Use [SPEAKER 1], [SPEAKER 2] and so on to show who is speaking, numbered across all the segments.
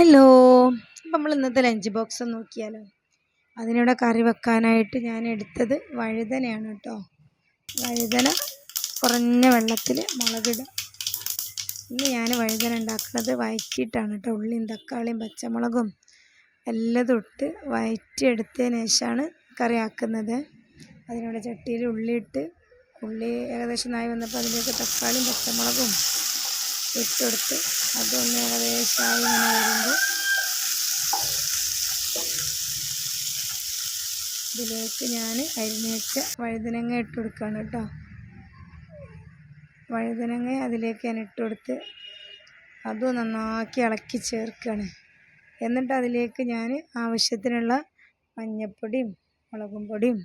[SPEAKER 1] Hello. നമ്മൾ ഇന്നത്തെ lunch box നോക്കിയാലോ? അതിനിവിടെ കറി വെക്കാനായിട്ട് ഞാൻ എടുത്തത് വഴുതനയാണ് കേട്ടോ. വഴുതന കുറഞ്ഞ വെള്ളത്തിൽ മുളകിടുക. ഇന്ന് ഞാൻ വഴുതന ഉണ്ടാക്കുന്നത് വഴറ്റിയിട്ടാണ് കേട്ടോ. ഉള്ളിയും തക്കാളിയും പച്ചമുളകും എല്ലാം ഇട്ട് വഴറ്റിയെടുത്തതിന് ശേഷമാണ് കറി ആക്കുന്നത്. അതിനിവിടെ ചട്ടിയിൽ ഉള്ളിയിട്ട് ഉള്ളി ഏകദേശം നായി വന്നപ്പോൾ അതിലേക്ക് തക്കാളിയും പച്ചമുളകും ഇട്ടുകൊടുത്ത് അതൊന്ന് ഏകദേശമായി ഇങ്ങനെ വരുമ്പോൾ ഇതിലേക്ക് ഞാൻ അരിഞ്ഞേച്ച വഴുതനങ്ങ ഇട്ട് കൊടുക്കുകയാണ് കേട്ടോ. വഴുതനങ്ങ അതിലേക്ക് ഞാൻ ഇട്ട് കൊടുത്ത് അതും നന്നാക്കി ഇളക്കി ചേർക്കുകയാണ്. എന്നിട്ട് അതിലേക്ക് ഞാൻ ആവശ്യത്തിനുള്ള മഞ്ഞപ്പൊടിയും മുളകും പൊടിയും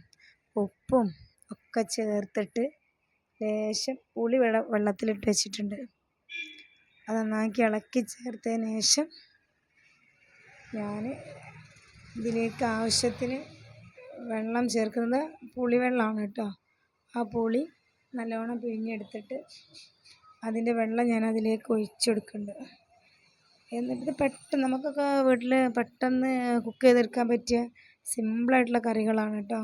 [SPEAKER 1] ഉപ്പും ഒക്കെ ചേർത്തിട്ട് ലേശം പുളി വെള്ള വെള്ളത്തിലിട്ട് വെച്ചിട്ടുണ്ട്. അത് നന്നാക്കി ഇളക്കി ചേർത്തതിന് ശേഷം ഞാൻ ഇതിലേക്ക് ആവശ്യത്തിന് വെള്ളം ചേർക്കുന്നത് പുളിവെള്ളമാണ് കേട്ടോ. ആ പുളി നല്ലവണ്ണം പിഴിഞ്ഞെടുത്തിട്ട് അതിന്റെ വെള്ളം ഞാൻ അതിലേക്ക് ഒഴിച്ചെടുക്കുന്നുണ്ട് എന്നിട്ട് പെട്ടെന്ന് നമുക്കൊക്കെ വീട്ടിൽ പെട്ടെന്ന് കുക്ക് ചെയ്തെടുക്കാൻ പറ്റിയ സിമ്പിളായിട്ടുള്ള കറികളാണ് കേട്ടോ.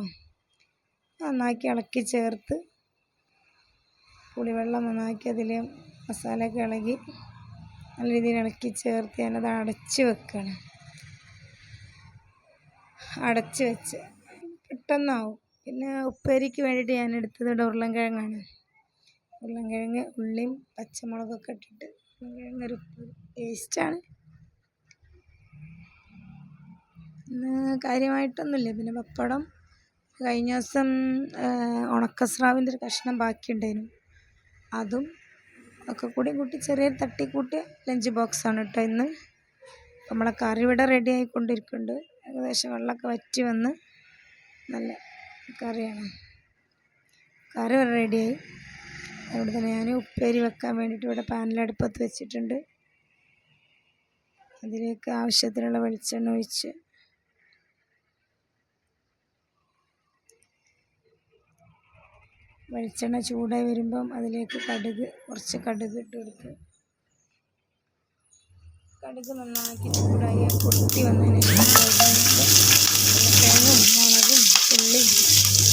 [SPEAKER 1] നന്നാക്കി ഇളക്കി ചേർത്ത് പുളിവെള്ളം നന്നാക്കി അതിൽ മസാലയൊക്കെ ഇളകി നല്ല രീതിയിൽ ഇളക്കി ചേർത്ത് ഞാനത് അടച്ച് വെക്കണം. അടച്ച് വെച്ച്. പെട്ടെന്നാവും. പിന്നെ ഉപ്പേരിക്ക് വേണ്ടിയിട്ട് ഞാൻ എടുത്തത് ഇവിടെ ഉരുളൻകിഴങ്ങാണ്. ഉരുളൻകിഴങ്ങ് ഉള്ളിയും പച്ചമുളകൊക്കെ ഇട്ടിട്ട് ഉരുളൻകിഴങ്ങ് ഒരു ടേസ്റ്റാണ് ഇന്ന് കാര്യമായിട്ടൊന്നുമില്ല. പിന്നെ പപ്പടം. കഴിഞ്ഞ ദിവസം ഉണക്കസ്രാവിന്റെ ഒരു കഷ്ണം ബാക്കിയുണ്ടായിരുന്നു. അതും ഒക്കെ കൂടി കൂട്ടി ചെറിയൊരു തട്ടിക്കൂട്ടിയ ലഞ്ച് ബോക്സാണ് കേട്ടോ ഇന്ന്. നമ്മളെ കറി ഇവിടെ റെഡി ആയിക്കൊണ്ടിരിക്കുന്നുണ്ട്. ഏകദേശം വെള്ളമൊക്കെ വറ്റി വന്ന് നല്ല കറിയാണ്. കറി റെഡിയായി അതുകൊണ്ട് തന്നെ ഞാൻ ഉപ്പേരി വെക്കാൻ വേണ്ടിയിട്ട് ഇവിടെ പാനിലടുപ്പത്ത് വെച്ചിട്ടുണ്ട്. അതിലേക്ക് ആവശ്യത്തിനുള്ള വെളിച്ചെണ്ണ ഒഴിച്ച് വെളിച്ചെണ്ണ ചൂടായി വരുമ്പം അതിലേക്ക് കടുക് കുറച്ച് കടുക് ഇട്ട് കൊടുത്ത്. കടുക് നന്നാക്കി ചൂടായി പൊട്ടി വന്നതിന് ശേഷം തേങ്ങും മുളകും ഉള്ളിയും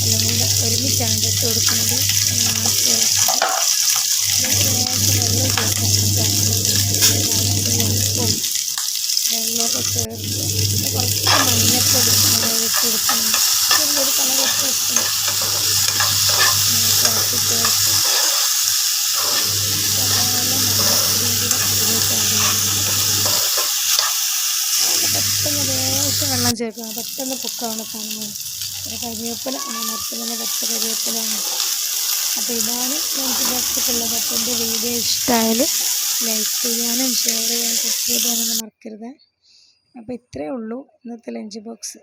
[SPEAKER 1] എല്ലാം കൂടെ ഒരുമിച്ചാണ് ഇട്ട് കൊടുക്കുന്നത് നന്നാക്കി വെള്ളം ഉപ്പും വെള്ളമൊക്കെ ചേർത്ത് കുറച്ച് മഞ്ഞപ്പൊടി ഇട്ട് കൊടുക്കുന്നുണ്ട് ചെറിയൊരു കളർ ഇട്ട് വെക്കണം ഇറക്കി ചേർത്ത് പെട്ടെന്ന് ലേശം വെള്ളം ചേർക്കണം. പെട്ടെന്ന് പൊക്കാണ് കാണുന്നത് ഒരു കരിവേപ്പില മരത്തിലുള്ള പത്ത് പച്ച കരിവേപ്പിലയാണ് അപ്പോൾ ഇതാണ് എനിക്ക് ബോക്സൊക്കെയുള്ളത് അപ്പോൾ എന്റെ വീഡിയോ ഇഷ്ടമായാൽ ലൈക്ക് ചെയ്യാനും ഷെയർ ചെയ്യാനും സബ്സ്ക്രൈബ് ചെയ്യാനൊന്നും മറക്കരുത്. അപ്പോൾ ഇത്രയേ ഉള്ളൂ ഇന്നത്തെ ലഞ്ച് ബോക്സ്.